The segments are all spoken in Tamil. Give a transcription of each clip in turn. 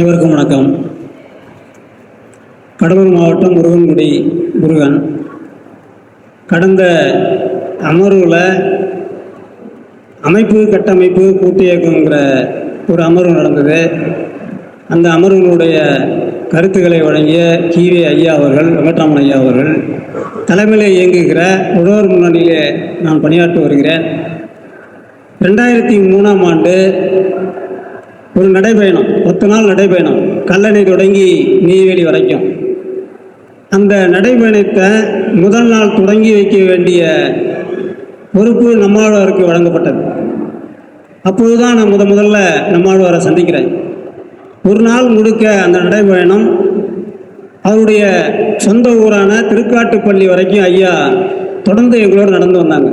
அனைவருக்கும் வணக்கம். கடலூர் மாவட்டம் முருகன்குடி முருகன். கடந்த அமர்வில் அமைப்பு கட்டமைப்பு கூட்டு இயக்கங்கிற ஒரு அமர்வு நடந்தது. அந்த அமர்வுகளுடைய கருத்துக்களை வழங்கிய கீவே ஐயா அவர்கள் வெங்கட்ராமன் ஐயா அவர்கள் தலைமையிலே இயங்குகிற உழவர் முன்னணியிலே நான் பணியாற்றி வருகிறேன். ரெண்டாயிரத்தி மூணாம் ஆண்டு ஒரு நடைபயணம் பத்து நாள் நடைபயணம். கல்லணை தொடங்கி நெய்வேலி வரைக்கும். அந்த நடைபயணத்தை முதல் நாள் தொடங்கி வைக்க வேண்டிய பொறுப்பு நம்மாழ்வாருக்கு வழங்கப்பட்டது. அப்போது தான் நான் முத முதல்ல நம்மாழ்வாரை சந்திக்கிறேன். ஒரு நாள் முழுக்க அந்த நடைபயணம் அவருடைய சொந்த ஊரான திருக்காட்டுப்பள்ளி வரைக்கும் ஐயா தொடர்ந்து எங்களோடு நடந்து வந்தாங்க.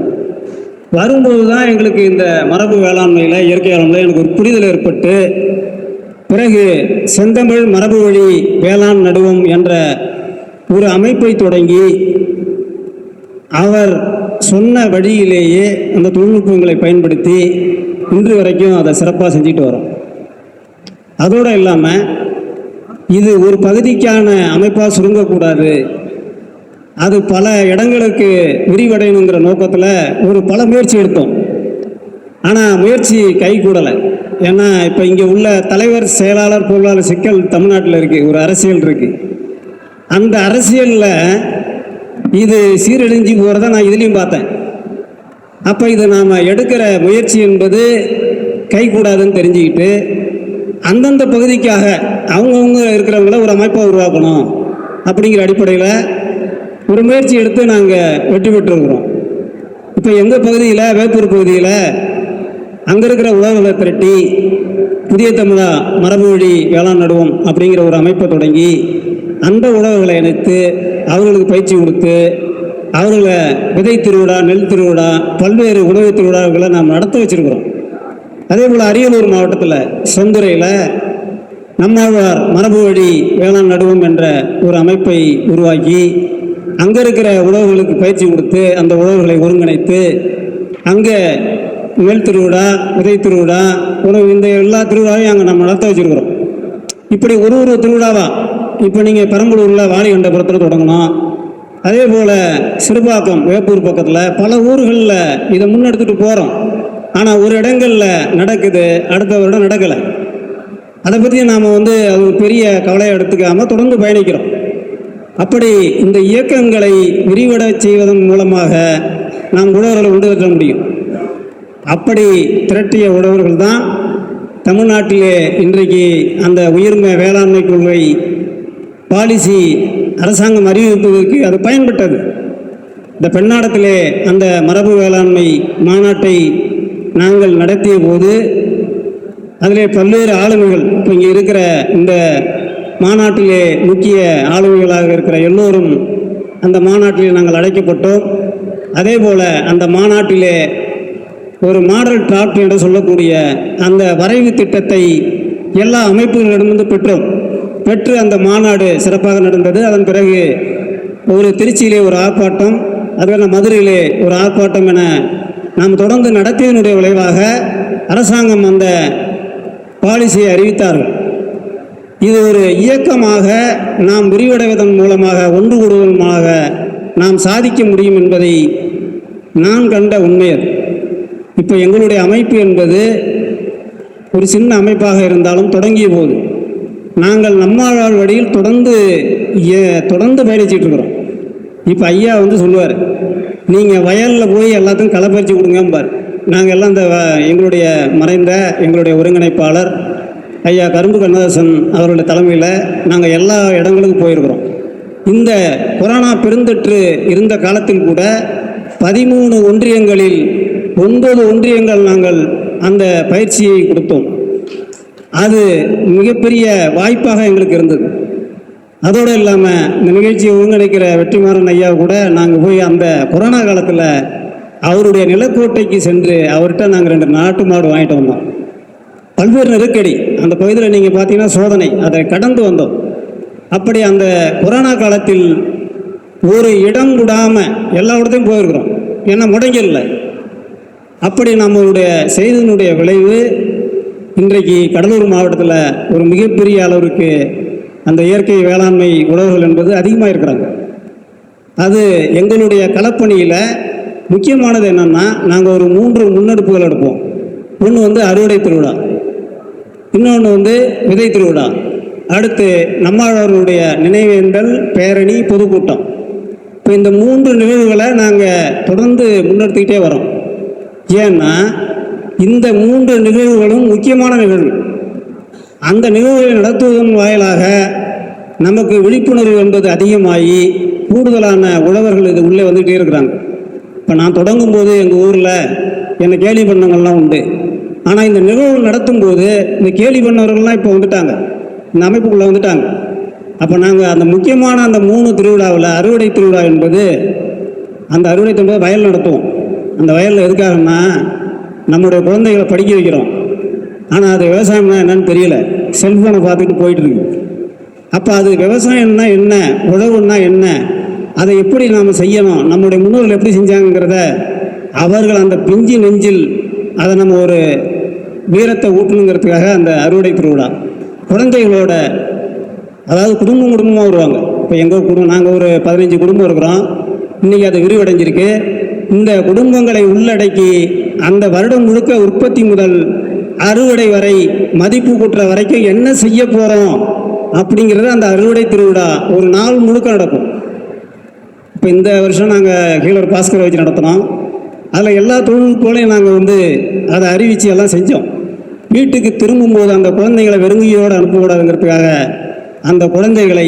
வரும்போது தான் எங்களுக்கு இந்த மரபு வேளாண்மையில் இயற்கை வேளாண்மையில் எனக்கு ஒரு புரிதல் ஏற்பட்டு பிறகு செந்தமிழ் மரபு வழி வேளாண் நடுவம் என்ற ஒரு அமைப்பை தொடங்கி அவர் சொன்ன வழியிலேயே அந்த தொழில்நுட்பங்களை பயன்படுத்தி இன்று வரைக்கும் அதை சிறப்பாக செஞ்சுட்டு வரோம். அதோடு இல்லாமல் இது ஒரு பகுதிக்கான அமைப்பாக சுருங்கக்கூடாது அது பல இடங்களுக்கு விரிவடையணுங்கிற நோக்கத்தில் ஒரு பல முயற்சி எடுத்தோம். ஆனால் முயற்சி கை கூடலை. ஏன்னா இப்போ இங்கே உள்ள தலைவர் செயலாளர் பொருளாளர் சிக்கல் தமிழ்நாட்டில் இருக்குது ஒரு அரசியல் இருக்குது அந்த அரசியலில் இது சீரழிஞ்சு போகிறத நான் இதுலேயும் பார்த்தேன். அப்போ இது நாம் எடுக்கிற முயற்சி என்பது கைகூடாதுன்னு தெரிஞ்சுக்கிட்டு அந்தந்த பகுதிக்காக அவங்கவுங்க இருக்கிறவங்கள ஒரு அமைப்பை உருவாக்கணும் அப்படிங்கிற அடிப்படையில் ஒரு முயற்சி எடுத்து நாங்கள் வெற்றி பெற்றிருக்கிறோம். இப்போ எங்கள் பகுதியில் வேப்பூர் பகுதியில் அங்கே இருக்கிற உழவுகளை திரட்டி புதிய தமிழா மரபு வழி வேளாண் நடுவோம் அப்படிங்கிற ஒரு அமைப்பை தொடங்கி அந்த உழவுகளை இணைத்து அவர்களுக்கு பயிற்சி கொடுத்து அவர்களை விதை திருவிழா நெல் திருவிழா பல்வேறு உணவு திருவிழாக்களை நாம் நடத்த வச்சிருக்கிறோம். அதே போல் அரியலூர் மாவட்டத்தில் செந்துறையில் நம்மாழ்வார் மரபு வழி வேளாண் நடுவோம் என்ற ஒரு அமைப்பை உருவாக்கி அங்கே இருக்கிற உழவுகளுக்கு பயிற்சி கொடுத்து அந்த உழவுகளை ஒருங்கிணைத்து அங்கே மேல் திருவிழா விதை திருவிழா உணவு இந்த எல்லா திருவிழாவையும் அங்கே நம்ம நடத்த வச்சுருக்கிறோம். இப்படி ஒரு ஒரு திருவிழாவா? இப்போ நீங்கள் பெரம்பலூரில் வாணிகண்டபுரத்தில் தொடங்கணும். அதே போல் சிறுபாக்கம் வேப்பூர் பக்கத்தில் பல ஊர்களில் இதை முன்னெடுத்துட்டு போகிறோம் ஆனால் ஒரு இடங்களில் நடக்குது அடுத்த வருடம் நடக்கலை. அதை பற்றி நாம் வந்து அது ஒரு பெரிய கவலையை எடுத்துக்காமல் தொடர்ந்து பயணிக்கிறோம். அப்படி இந்த இயக்கங்களை விரிவட செய்வதன் மூலமாக நாம் உழவர்களை கொண்டு வர முடியும். அப்படி திரட்டிய உழவர்கள் தான் தமிழ்நாட்டிலே இன்றைக்கு அந்த உயிர்மை வேளாண்மை கொள்கை பாலிசி அரசாங்கம் அறிவிப்பதற்கு அது பயன்பட்டது. இந்த பெண்ணாடத்திலே அந்த மரபு வேளாண்மை மாநாட்டை நாங்கள் நடத்திய போது அதிலே பல்வேறு ஆளுமைகள் இப்போ இங்கே இருக்கிற இந்த மாநாட்டிலே முக்கிய ஆளுமைகளாக இருக்கிற எல்லோரும் அந்த மாநாட்டிலே நாங்கள் அழைக்கப்பட்டோம். அதே போல் அந்த மாநாட்டிலே ஒரு மாடல் டிராப்ட் என்று சொல்லக்கூடிய அந்த வரைவு திட்டத்தை எல்லா அமைப்புகளிடமிருந்து பெற்றோம். பெற்று அந்த மாநாடு சிறப்பாக நடந்தது. அதன் பிறகு ஒரு திருச்சியிலே ஒரு ஆர்ப்பாட்டம் அதுவே மதுரையிலே ஒரு ஆர்ப்பாட்டம் என நாம் தொடர்ந்து நடத்தியதனுடைய விளைவாக அரசாங்கம் அந்த பாலிசியை அறிவித்தார்கள். இது ஒரு இயக்கமாக நாம் விரிவடைவதன் மூலமாக ஒன்று கூடுவதன் நாம் சாதிக்க முடியும் என்பதை நான் கண்ட உண்மை அது. இப்போ எங்களுடைய அமைப்பு என்பது ஒரு சின்ன அமைப்பாக இருந்தாலும் தொடங்கிய போது நாங்கள் நம்மாழ்வார் வழியில் தொடர்ந்து ஏ- தொடர்ந்து பயணிச்சிட்டு இருக்கிறோம். இப்போ ஐயா வந்து சொல்லுவார் நீங்கள் வயலில் போய் எல்லாத்துக்கும் கொடுங்க கொடுங்கம்பார். நாங்கள் எல்லாம் இந்த வ- எங்களுடைய மறைந்த எங்களுடைய ஒருங்கிணைப்பாளர் ஐயா கரும்பு கண்ணதாசன் அவருடைய தலைமையில் நாங்கள் எல்லா இடங்களுக்கும் போயிருக்கிறோம். இந்த கொரோனா பெருந்தொற்று இருந்த காலத்தில் கூட பதிமூணு ஒன்றியங்களில் ஒன்பது ஒன்றியங்கள் நாங்கள் அந்த பயிற்சியை கொடுத்தோம். அது மிகப்பெரிய வாய்ப்பாக எங்களுக்கு இருந்தது. அதோடு இல்லாமல் இந்த நிகழ்ச்சியை ஒருங்கிணைக்கிற வெற்றிமாறன் ஐயா கூட நாங்கள் போய் அந்த கொரோனா காலத்தில் அவருடைய நிலக்கோட்டைக்கு சென்று அவர்கிட்ட நாங்கள் ரெண்டு நாட்டு மாடு வாங்கிட்டு வந்தோம். பல்வேறு நெருக்கடி. அந்த பகுதியில் நீங்கள் பார்த்தீங்கன்னா சோதனை. அதை கடந்து வந்தோம். அப்படி அந்த கொரோனா காலத்தில் ஒரு இடம் விடாமல் எல்லா இடத்தையும் போயிருக்கிறோம். ஏன்னா முடங்கிடல. அப்படி நம்மளுடைய செய்தியினுடைய விளைவு இன்றைக்கு கடலூர் மாவட்டத்தில் ஒரு மிகப்பெரிய அளவிற்கு அந்த இயற்கை வேளாண்மை உழவர்கள் என்பது அதிகமாக இருக்கிறாங்க. அது எங்களுடைய களப்பணியில் முக்கியமானது என்னென்னா நாங்கள் ஒரு மூன்று முன்னெடுப்புகள் எடுப்போம். ஒன்று வந்து அறுவடை திருவிழா. இன்னொன்று வந்து விதை திருவிழா. அடுத்து நம்மாழ்வார்களுடைய நினைவேந்தல் பேரணி பொதுக்கூட்டம். இப்போ இந்த மூன்று நிகழ்வுகளை நாங்கள் தொடர்ந்து முன்னெடுத்துக்கிட்டே வரோம். ஏன்னா இந்த மூன்று நிகழ்வுகளும் முக்கியமான நிகழ்வு. அந்த நிகழ்வுகளை நடத்துவதன் வாயிலாக நமக்கு விழிப்புணர்வு என்பது அதிகமாகி கூடுதலான உழவர்கள் இது உள்ளே வந்துகிட்டே இருக்கிறாங்க. இப்போ நான் தொடங்கும் போது எங்கள் ஊரில் என்னை கேலி பண்ணங்கள்லாம் உண்டு. ஆனால் இந்த நிகழ்வுகள் நடத்தும் போது இந்த கேலி பண்ணவர்கள்லாம் இப்போ வந்துட்டாங்க. இந்த அமைப்புக்குள்ளே வந்துட்டாங்க. அப்போ நாங்கள் அந்த முக்கியமான அந்த மூணு திருவிழாவில் அறுவடை திருவிழா என்பது அந்த அறுவடை திருவிழா வயல் நடத்துவோம். அந்த வயலில் எதுக்காகன்னா நம்முடைய குழந்தைகளை படிக்க வைக்கிறோம். ஆனால் அது விவசாயம்னா என்னன்னு தெரியல. செல்ஃபோனை பார்த்துட்டு போயிட்டு இருக்கு. அப்போ அது விவசாயம்னா என்ன? உழவுன்னா என்ன? அதை எப்படி நாம் செய்யணும்? நம்முடைய முன்னோர்கள் எப்படி செஞ்சாங்கிறத அவர்கள் அந்த பிஞ்சு நெஞ்சில் அதை நம்ம ஒரு வீரத்தை ஊட்டணுங்கிறதுக்காக அந்த அறுவடை திருவிழா. குழந்தைகளோட அதாவது குடும்பம் குடும்பமாக வருவாங்க. இப்போ எங்கள் குடும்பம் நாங்கள் ஒரு பதினஞ்சு குடும்பம் இருக்கிறோம். இன்றைக்கி அது விரிவடைஞ்சிருக்கு. இந்த குடும்பங்களை உள்ளடக்கி அந்த வருடம் முழுக்க உற்பத்தி முதல் அறுவடை வரை மதிப்பு கூட்டுற வரைக்கும் என்ன செய்ய போகிறோம் அப்படிங்கிறது அந்த அறுவடை திருவிழா ஒரு நாள் முழுக்க நடக்கும். இப்போ இந்த வருஷம் நாங்கள் கீழர் பாஸ்கரை வச்சு நடத்தினோம். அதில் எல்லா தொழில்நுட்பங்களையும் நாங்கள் வந்து அதை அறிவித்து எல்லாம் செஞ்சோம். வீட்டுக்கு திரும்பும்போது அந்த குழந்தைகளை வெறுங்கையோடு அனுப்பக்கூடாதுங்கிறதுக்காக அந்த குழந்தைகளை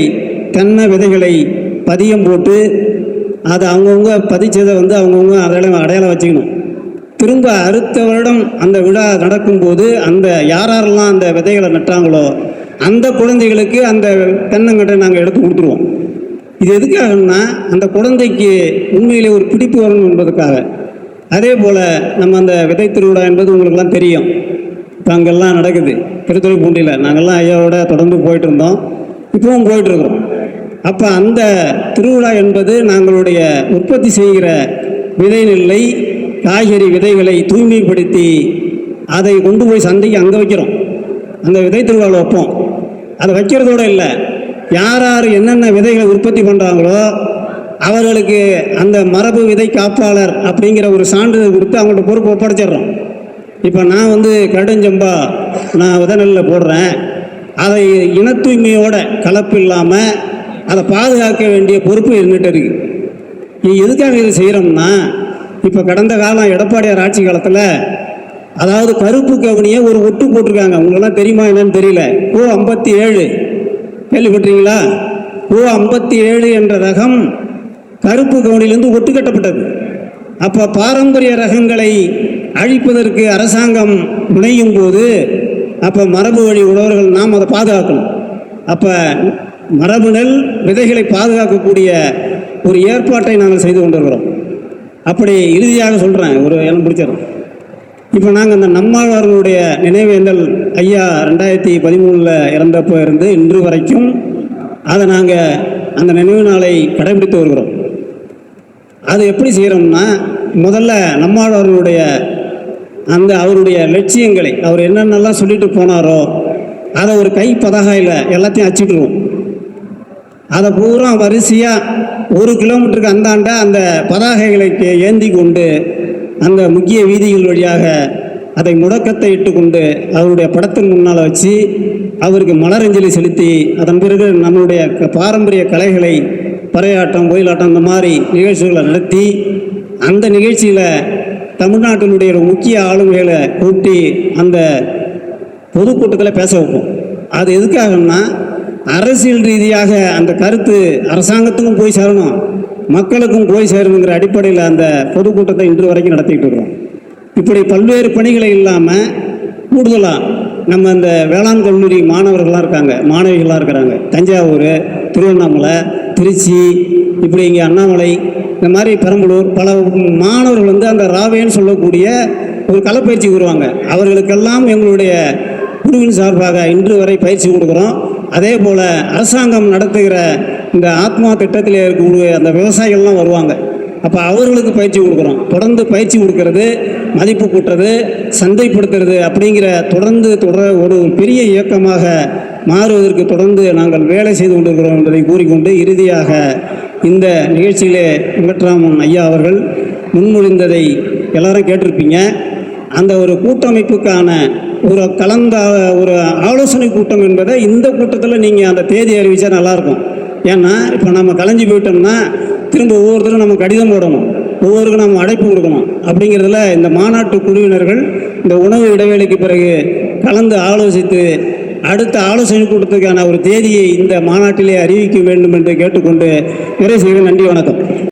தென்னை விதைகளை பதியம் போட்டு அதை அவங்கவுங்க பதிச்சதை வந்து அவங்கவுங்க அடையாளம் அடையாளம் வச்சுக்கணும். திரும்ப அடுத்த வருடம் அந்த விழா நடக்கும்போது அந்த யார் யாரெல்லாம் அந்த விதைகளை நட்டாங்களோ அந்த குழந்தைகளுக்கு அந்த தென்னங்கட்டை நாங்கள் எடுத்து கொடுத்துருவோம். இது எதுக்காகன்னா அந்த குழந்தைக்கு உண்மையிலே ஒரு பிடிப்பு வரணும் என்பதற்காக. அதே போல் நம்ம அந்த விதை திருவிழா என்பது உங்களுக்கெல்லாம் தெரியும். அங்கெல்லாம் நடக்குது. திருத்துறைப்பூண்டியில். நாங்கள்லாம் ஐயாவோட தொடர்ந்து போயிட்டு இருந்தோம் இப்பவும் போயிட்டு இருக்கிறோம் அப்போ அந்த திருவிழா என்பது நாங்களுடைய உற்பத்தி செய்கிற விதை நெல்லை காய்கறி விதைகளை தூய்மைப்படுத்தி அதை கொண்டு போய் சந்தைக்கு அங்கே வைக்கிறோம். அந்த விதை திருவிழாவில் வைப்போம். அதை வைக்கிறதோட இல்லை. யார் யார் என்னென்ன விதைகளை உற்பத்தி பண்ணுறாங்களோ அவர்களுக்கு அந்த மரபு விதை காப்பாளர் அப்படிங்கிற ஒரு சான்றிதழ் கொடுத்து அவங்கள்ட்ட பொறுப்பு ஒப்படைச்சிடுறோம். இப்போ நான் வந்து கடுஞ்சம்பா நான் விதை போடுறேன். அதை இன தூய்மையோட கலப்பு இல்லாமல் அதை பாதுகாக்க வேண்டிய பொறுப்பு என்கிட்ட இருக்கு. நீ எதுக்காக இதை செய்கிறோம்னா இப்போ கடந்த காலம் எடப்பாடியார் ஆட்சி காலத்தில் அதாவது கருப்பு கவனியை ஒரு ஒட்டு போட்டிருக்காங்க. உங்களுக்கெல்லாம் தெரியுமா என்னன்னு தெரியல. ஓ ஐம்பத்தி ஏழு கேள்விப்பட்டீங்களா ஓ ஐம்பத்தி ஏழு என்ற ரகம் கருப்பு கவுனிலிருந்து ஒட்டு கட்டப்பட்டது அப்போ பாரம்பரிய ரகங்களை அழிப்பதற்கு அரசாங்கம் முனையும் போது அப்போ மரபு வழி உழவர்கள் நாம் அதை பாதுகாக்கணும். அப்போ மரபு நெல் விதைகளை பாதுகாக்கக்கூடிய ஒரு ஏற்பாட்டை நாங்கள் செய்து கொண்டிருக்கிறோம். அப்படி இறுதியாக சொல்கிறேன் ஒரு இடம் பிடிச்சிடும் இப்போ நாங்கள் அந்த நம்மாழ்வார்களுடைய நினைவேந்தல் ஐயா ரெண்டாயிரத்தி பதிமூணில் இறந்தப்போ இருந்து இன்று வரைக்கும் அதை நாங்கள் அந்த நினைவு நாளை கடைபிடித்து வருகிறோம். அது எப்படி செய்கிறோம்னா முதல்ல நம்மாழ்வார்களுடைய அந்த அவருடைய லட்சியங்களை அவர் என்னென்னலாம் சொல்லிட்டு போனாரோ அதை ஒரு கை பதகாயில் எல்லாத்தையும் அச்சிட்டுருவோம் அதை பூரா வரிசையாக ஒரு கிலோமீட்டருக்கு அந்தாண்ட அந்த பதாகைகளுக்கு ஏந்தி கொண்டு அந்த முக்கிய வீதிகள் வழியாக அதை முடக்கத்தை இட்டு கொண்டு அவருடைய படத்தின் முன்னால் வச்சு அவருக்கு மலரஞ்சலி செலுத்தி அதன் பிறகு நம்மளுடைய பாரம்பரிய கலைகளை பறையாட்டம் ஒயிலாட்டம் இந்த மாதிரி நிகழ்ச்சிகளை நடத்தி அந்த நிகழ்ச்சியில் தமிழ்நாட்டினுடைய முக்கிய ஆளுமைகளை கூட்டி அந்த பொதுக்கூட்டத்தில் பேச வைப்போம். அது எதுக்காகன்னா அரசியல் ரீதியாக அந்த கருத்து அரசாங்கத்துக்கும் போய் சேரணும் மக்களுக்கும் போய் சேரணுங்கிற அடிப்படையில் அந்த பொதுக்கூட்டத்தை இன்று வரைக்கும் நடத்திக்கிட்டு இருக்கிறோம் இப்படி பல்வேறு பணிகளை இல்லாமல் கூடுதலாக நம்ம இந்த வேளாண் கல்லூரி மாணவர்களாக இருக்காங்க மாணவிகளாக இருக்கிறாங்க. தஞ்சாவூர் திருவண்ணாமலை திருச்சி இப்படி இங்கே அண்ணாமலை இந்த மாதிரி பெரம்பலூர் பல மாணவர்கள் வந்து அந்த ராவேன்னு சொல்லக்கூடிய ஒரு களப்பயிற்சி வருவாங்க அவர்களுக்கெல்லாம் எங்களுடைய குழுவின் சார்பாக இன்று வரை பயிற்சி கொடுக்குறோம். அதே போல் அரசாங்கம் நடத்துகிற இந்த ஆத்மா திட்டத்தில் இருக்கக்கூடிய அந்த விவசாயிகள்லாம் வருவாங்க. அப்போ அவர்களுக்கு பயிற்சி கொடுக்குறோம். தொடர்ந்து பயிற்சி கொடுக்கறது மதிப்பு கூட்டுறது சந்தைப்படுத்துறது அப்படிங்கிற தொடர்ந்து தொடர ஒரு பெரிய இயக்கமாக மாறுவதற்கு தொடர்ந்து நாங்கள் வேலை செய்து கொண்டிருக்கிறோம் என்பதை கூறிக்கொண்டு இறுதியாக இந்த நிகழ்ச்சியிலே வெங்கட்ராமன் ஐயா அவர்கள் முன்மொழிந்ததை எல்லாரும் கேட்டிருப்பீங்க. அந்த ஒரு கூட்டமைப்புக்கான ஒரு கலந்த ஒரு ஆலோசனை கூட்டம் என்பதை இந்த கூட்டத்தில் நீங்கள் அந்த தேதி அறிவித்தால் நல்லாயிருக்கும். ஏன்னா இப்போ நம்ம கலைஞ்சு போயிட்டோம்னா திரும்ப ஒவ்வொருத்தரும் நம்ம கடிதம் போடணும். ஒவ்வொருக்கும் நம்ம அழைப்பு கொடுக்கணும். அப்படிங்கிறதுல இந்த மாநாட்டு குழுவினர்கள் இந்த உணவு இடைவேளைக்கு பிறகு கலந்து ஆலோசித்து அடுத்த ஆலோசனை கூட்டத்துக்கான ஒரு தேதியை இந்த மாநாட்டிலே அறிவிக்க வேண்டும் என்று கேட்டுக்கொண்டு நிறைவு செய்கிறேன். நன்றி வணக்கம்.